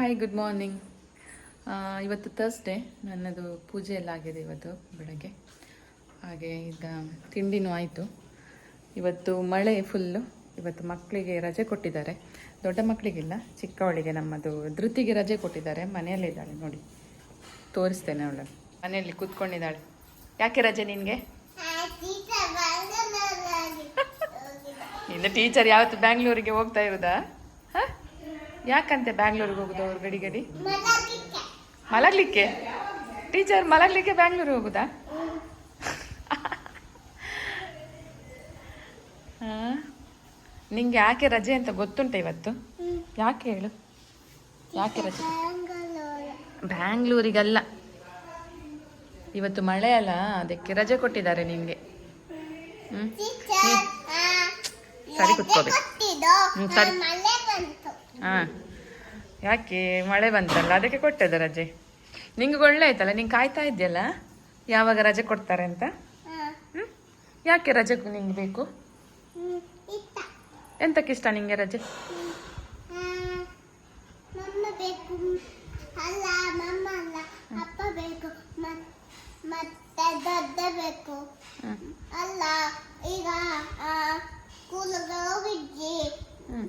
Hi good morning ಇವತ್ತು Thursday ನನ್ನದು ಪೂಜೆ ಎಲ್ಲ ಆಗಿದೆ ಇವತ್ತು ಬೆಳಗ್ಗೆ. ಹಾಗೆ ಈಗ ತಿಂಡಿನೂ ಆಯಿತು. ಇವತ್ತು ಮಳೆ ಫುಲ್ಲು ಇವತ್ತು ಮಕ್ಕಳಿಗೆ ರಜೆ ಕೊಟ್ಟಿದ್ದಾರೆ. ದೊಡ್ಡ ಮಕ್ಕಳಿಗಿಲ್ಲ ಚಿಕ್ಕವಳಿಗೆ ನಮ್ಮದು ಧೃತಿಗೆ ರಜೆ ಕೊಟ್ಟಿದ್ದಾರೆ. ಮನೆಯಲ್ಲಿದ್ದಾಳೆ ನೋಡಿ. ತೋರಿಸ್ತೇನೆ ಅವಳು ಮನೆಯಲ್ಲಿ ಕೂತ್ಕೊಂಡಿದ್ದಾಳೆ. ಯಾಕೆ ರಜೆ ನಿನಗೆ? ಇನ್ನು ಟೀಚರ್ ಯಾವತ್ತು ಬ್ಯಾಂಗ್ಳೂರಿಗೆ ಹೋಗ್ತಾ ಇರೋದಾ? ಯಾಕಂತೆ ಬ್ಯಾಂಗ್ಳೂರಿಗೆ ಹೋಗುದು ಅವ್ರು ಗಡಿ ಗಡಿ ಮಲಗ್ಲಿಕ್ಕೆ? ಟೀಚರ್ ಮಲಗ್ಲಿಕ್ಕೆ ಬ್ಯಾಂಗ್ಳೂರಿಗೆ ಹೋಗುದಾ? ಹಾ? ನಿಂಗೆ ಯಾಕೆ ರಜೆ ಅಂತ ಗೊತ್ತುಂಟ ಇವತ್ತು? ಯಾಕೆ ಹೇಳು? ಯಾಕೆ ರಜೆ? ಬ್ಯಾಂಗ್ಳೂರಿಗಲ್ಲ. ಇವತ್ತು ಮಳೆ ಅಲ್ಲ ಅದಕ್ಕೆ ರಜೆ ಕೊಟ್ಟಿದ್ದಾರೆ ನಿಂಗೆ. ಹ್ಮ್? ಸರಿ ಕುತ್ಕೋಬೇಕು. ಹ್ಮ್, ಸರಿ. ಹಾ. ಯಾಕೆ ಮಳೆ ಬಂತಲ್ಲ? ಅದಕ್ಕೆ ಕೊಟ್ಟದ ರಜೆ. ನಿಂಗೆ ಒಳ್ಳೆ ಆಯ್ತಲ್ಲ? ನಿಂಗೆ ಕಾಯ್ತಾ ಇದೆಯಲ್ಲ ಯಾವಾಗ ರಜೆ ಕೊಡ್ತಾರೆ ಅಂತ? ಹ್ಮ್? ಯಾಕೆ ರಜೆ ನಿಂಗೆ ಬೇಕು? ಎಂತಕ್ಕಿಷ್ಟ ನಿಂಗೆ ರಜೆ ಮಮ್ಮ ಬೇಕು ಅಲ್ಲ ಮಮ್ಮ ಅಲ್ಲ ಅಪ್ಪ ಬೇಕು ಮತ್- ಮತ್ತೆ ದೊಡ್ಡ ಬೇಕು ಹ್ಮ್ ಅಲ್ಲ ಈಗ ಸ್ಕೂಲಿಗೆ ಹೋಗಿದ್ದಿ ಹ್ಮ್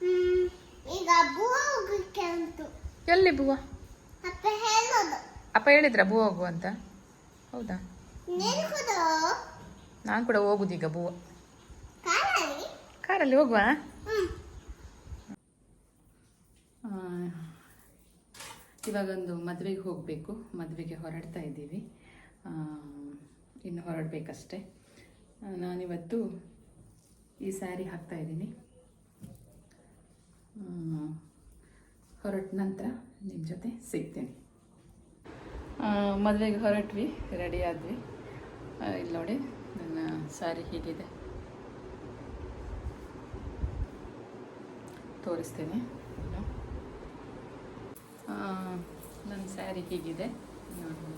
ಹ್ಮ್, ಈಗ ಬೂ ಹೋಗಕ್ಕೆ ಉಂಟು ಎಲ್ಲಿ ಬುವ ಅಪ್ಪ ಹೇಳೋದು. ಅಪ್ಪ ಹೇಳಿದ್ರ ಬುವ ಹೋಗು ಅಂತ? ಹೌದಾ? ನಾನ್ ನಾನು ಕೂಡ ಹೋಗುದೀಗ ಬುವ ಕಾರಲ್ಲಿ? ಹೋಗುವ? ಇವಾಗೊಂದು ಮದುವೆಗೆ ಹೋಗಬೇಕು. ಮದುವೆಗೆ ಹೊರಡ್ತಾ ಇದ್ದೀವಿ. ಆ, ಇನ್ನು ಹೊರಡಬೇಕಷ್ಟೆ. ನಾನಿವತ್ತು ಈ ಸ್ಯಾರಿ ಹಾಕ್ತಾ ಇದ್ದೀನಿ. ಹೊರಟ ನಂತರ ನಿಮ್ಮ ಜೊತೆ ಸಿಗ್ತೀನಿ. ಮದುವೆಗೆ ಹೊರಟ್ವಿ ರೆಡಿ ಆದ್ವಿ. ಇಲ್ಲಿ ನೋಡಿ, ನನ್ನ ಸ್ಯಾರಿ ಹೀಗಿದೆ. ತೋರಿಸ್ತೇನೆ. ನನ್ನ ಸ್ಯಾರಿ ಹೀಗಿದೆ. ನೋಡಿ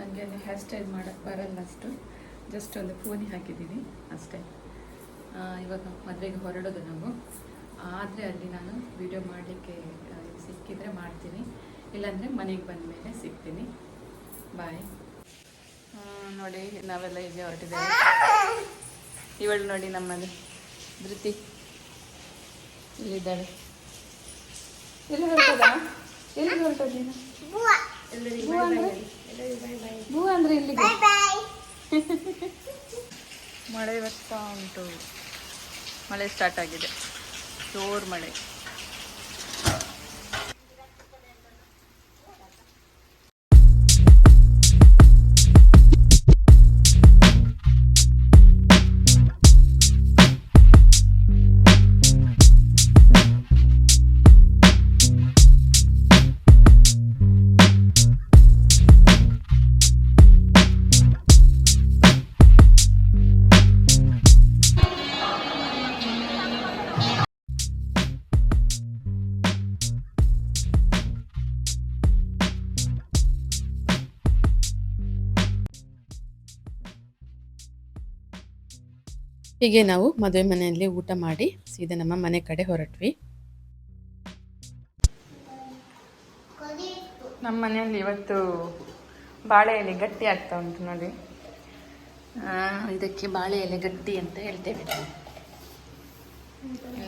ನನಗೆ ಹೇರ್ ಸ್ಟೈಲ್ ಮಾಡೋಕ್ಕೆ ಬರಲ್ಲ ಅಷ್ಟು. ಜಸ್ಟ್ ಒಂದು ಫೋನಿ ಹಾಕಿದ್ದೀನಿ, ಅಷ್ಟೇ. ಇವಾಗ ಮದುವೆಗೆ ಹೊರಡೋದು ನಾವು. ಆದರೆ ಅಲ್ಲಿ ನಾನು ವಿಡಿಯೋ ಮಾಡಲಿಕ್ಕೆ ಸಿಕ್ಕಿದರೆ ಮಾಡ್ತೀನಿ. ಇಲ್ಲಾಂದರೆ ಮನೆಗೆ ಬಂದ ಮೇಲೆ ಸಿಗ್ತೀನಿ. ಬಾಯ್ ನೋಡಿ ನಾವೆಲ್ಲ ಇಲ್ಲಿ ಹೊರಟಿದ್ದೇವೆ. ಇವಳು ನೋಡಿ ನಮ್ಮದು ಧೃತಿ ಇಲ್ಲಿದ್ದಾಳೆ. ಎಲ್ಲಿ ಹೊರಟದ? ಎಲ್ಲಿ ಹೊರಟದ ಭೂ ಅಂದ್ರೆ? ಅಂದ್ರೆ ಇಲ್ಲಿಗೆ? ಮಳೆ ಬರ್ತಾ ಉಂಟು. ಮಳೆ ಸ್ಟಾರ್ಟ್ ಆಗಿದೆ. ಜೋರು ಮಳೆ. ಹೀಗೆ ನಾವು ಮದುವೆ ಮನೆಯಲ್ಲಿ ಊಟ ಮಾಡಿ ಸೀದಾ ನಮ್ಮ ಮನೆ ಕಡೆ ಹೊರಟ್ವಿ. ನಮ್ಮ ಮನೆಯಲ್ಲಿ ಇವತ್ತು ಬಾಳೆ ಎಲೆ ಗಟ್ಟಿ ಆಗ್ತಾ ಉಂಟು ನೋಡಿ. ಇದಕ್ಕೆ ಬಾಳೆ ಎಲೆ ಗಟ್ಟಿ ಅಂತ ಹೇಳ್ತೇವೆ.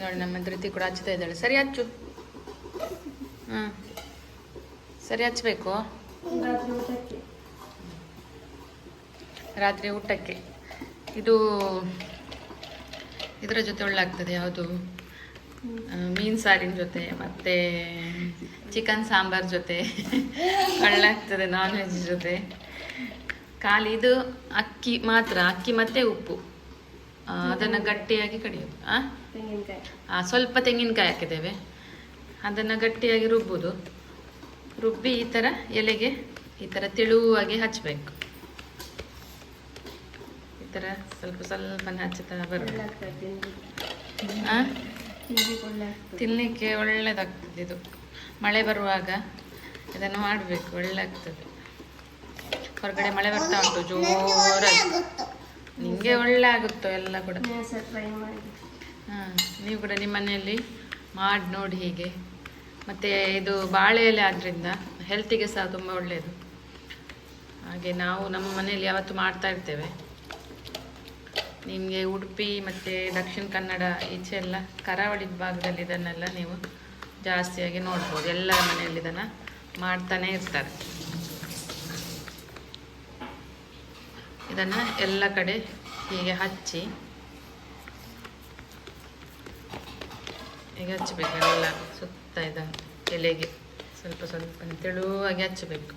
ನೋಡಿ ನಮ್ಮ ಧೃತಿ ಕೂಡ ಹಚ್ಚುತ್ತಾ ಇದ್ದಾಳೆ. ಸರಿ ಹಚ್ಚು. ಹಾಂ. ಸರಿ ಹಚ್ಚಬೇಕು. ರಾತ್ರಿ ಊಟಕ್ಕೆ. ಇದು ಇದರ ಜೊತೆ ಒಳ್ಳಾಗ್ತದೆ ಯಾವುದು? ಮೀನು ಸಾರಿನ ಜೊತೆ ಮತ್ತೆ ಚಿಕನ್ ಸಾಂಬಾರ್ ಜೊತೆ. ಒಳ್ಳಾಗ್ತದೆ ನಾನ್ ವೆಜ್ ಜೊತೆ. ಖಾಲಿ ಇದು ಅಕ್ಕಿ ಮಾತ್ರ ಅಕ್ಕಿ ಮತ್ತೆ ಉಪ್ಪು. ಅದನ್ನು ಗಟ್ಟಿಯಾಗಿ ಕಡಿಯೋದು? ಆ, ಸ್ವಲ್ಪ ತೆಂಗಿನಕಾಯಿ ಹಾಕಿದ್ದೇವೆ. ಅದನ್ನು ಗಟ್ಟಿಯಾಗಿ ರುಬ್ಬೋದು. ರುಬ್ಬಿ ಈ ಥರ ಎಲೆಗೆ ಈ ಥರ ತೆಳುವಾಗಿ ಹಚ್ಚಬೇಕು ಥರ ಸ್ವಲ್ಪ ಸ್ವಲ್ಪ ಹಚ್ಚುತ್ತಾ ಬರುತ್ತೆ? ತಿನ್ನಲಿಕ್ಕೆ ಒಳ್ಳೇದಾಗ್ತದೆ. ಇದು. ಮಳೆ ಬರುವಾಗ ಇದನ್ನು ಮಾಡಬೇಕು ಒಳ್ಳೆ ಆಗ್ತದೆ ಹೊರಗಡೆ ಮಳೆ ಬರ್ತಾ ಉಂಟು ಜೋರಾಗಿ. ನಿಮಗೆ ಒಳ್ಳೆ ಆಗುತ್ತೋ ಎಲ್ಲ ಕೂಡ. ಹಾಂ ನೀವು ಕೂಡ ನಿಮ್ಮ ಮನೆಯಲ್ಲಿ ಮಾಡಿ ನೋಡಿ ಹೀಗೆ. ಮತ್ತು ಇದು ಬಾಳೆ ಎಲೆ ಆದ್ದರಿಂದ ಹೆಲ್ತಿಗೆ ಸಹ ತುಂಬ ಒಳ್ಳೆಯದು ಹಾಗೆ ನಾವು ನಮ್ಮ ಮನೆಯಲ್ಲಿ ಯಾವತ್ತು ಮಾಡ್ತಾ ಇರ್ತೇವೆ. ನಿಮಗೆ ಉಡುಪಿ ಮತ್ತು ದಕ್ಷಿಣ ಕನ್ನಡ ಈಚೆ ಎಲ್ಲ ಕರಾವಳಿ ಭಾಗದಲ್ಲಿ ಇದನ್ನೆಲ್ಲ ನೀವು ಜಾಸ್ತಿಯಾಗಿ ನೋಡ್ಬೋದು. ಎಲ್ಲ ಮನೆಯಲ್ಲಿ ಇದನ್ನು ಮಾಡ್ತಾನೆ ಇರ್ತಾರೆ. ಇದನ್ನು ಎಲ್ಲ ಕಡೆ ಹೀಗೆ ಹಚ್ಚಿ ಹೀಗೆ ಹಚ್ಚಬೇಕು ಎಲ್ಲ ಸುತ್ತ ಇದನ್ನು ಎಲೆಗೆ. ಸ್ವಲ್ಪ ಸ್ವಲ್ಪ ತೆಳುವಾಗಿ ಹಚ್ಚಬೇಕು.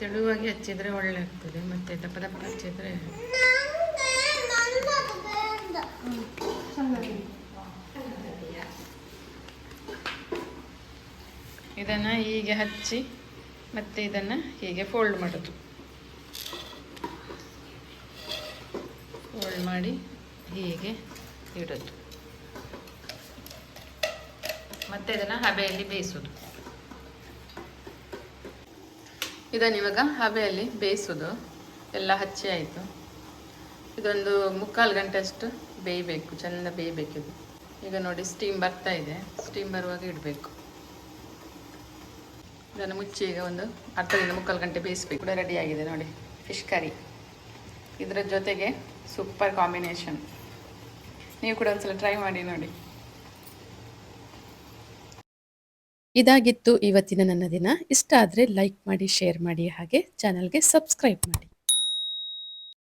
ತೆಳುವಾಗಿ ಹಚ್ಚಿದ್ರೆ ಒಳ್ಳೆ ಆಗ್ತದೆ ಮತ್ತೆ ದಪ್ಪ ದಪ್ಪ ಹಚ್ಚಿದ್ರೆ ಇದನ್ನು ಹೀಗೆ ಹಚ್ಚಿ, ಮತ್ತೆ ಇದನ್ನು ಹೀಗೆ ಫೋಲ್ಡ್ ಮಾಡೋದು. ಫೋಲ್ಡ್ ಮಾಡಿ ಹೀಗೆ ಇಡೋದು. ಮತ್ತೆ ಇದನ್ನು ಹಬೆಯಲ್ಲಿ ಬೇಯಿಸೋದು. ಇದನ್ನು ಇವಾಗ ಹಬೆಯಲ್ಲಿ ಬೇಯಿಸೋದು. ಎಲ್ಲ ಹಚ್ಚಿ ಆಯಿತು. ಇದೊಂದು ಮುಕ್ಕಾಲು ಗಂಟೆ ಅಷ್ಟು ಬೇಯಬೇಕು, ಚೆಂದ ಬೇಯಬೇಕು ಇದು. ಈಗ ನೋಡಿ ಸ್ಟೀಮ್ ಬರ್ತಾ ಇದೆ. ಸ್ಟೀಮ್ ಬರುವಾಗ ಇಡಬೇಕು. ಇದನ್ನು ಮುಚ್ಚಿ ಈಗ ಒಂದು ಅರ್ಧದಿಂದ ಮುಕ್ಕಾಲು ಗಂಟೆ ಬೇಯಿಸ್ಬೇಕು. ಕೂಡ ರೆಡಿಯಾಗಿದೆ ನೋಡಿ ಫಿಶ್ ಕರಿ ಇದರ ಜೊತೆಗೆ ಸೂಪರ್ ಕಾಂಬಿನೇಷನ್ ನೀವು ಕೂಡ ಒಂದ್ಸಲ ಟ್ರೈ ಮಾಡಿ ನೋಡಿ. ಇದಾಗಿತ್ತು ಇವತ್ತಿನ ನನ್ನ ದಿನ. ಇಷ್ಟ ಆದರೆ ಲೈಕ್ ಮಾಡಿ ಶೇರ್ ಮಾಡಿ ಹಾಗೆ ಚಾನಲ್ಗೆ ಸಬ್ಸ್ಕ್ರೈಬ್ ಮಾಡಿ.